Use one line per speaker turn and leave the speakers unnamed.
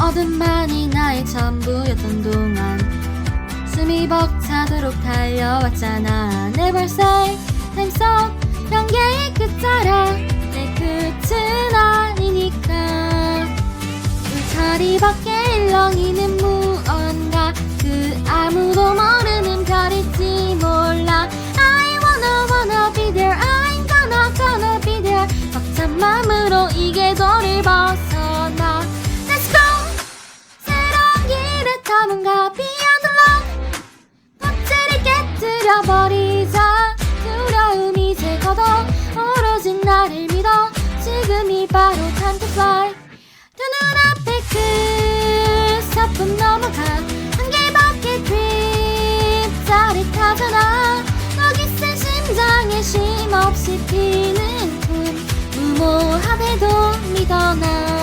어둠만이 나의 전부였던 동안 숨이 벅차도록 달려왔잖아. Never say time stop 경계의 끝자라 내 끝은 아니니까. 울타리 밖에 일렁이는 무언가 그 아무도 모르는 별일지 몰라. I wanna wanna be there. I'm gonna gonna be there. 벅찬 맘으로 이 궤도를 벗어 버리자. 두려움이 이제 걷어 오로지 나를 믿어. 지금이 바로 time to fly 두 눈앞에 그 서품 넘어가. 한 개밖에 트립 짜릿하잖아. 너기 센 심장에 쉼 없이 뛰는 꿈. 무모하대도 믿어 나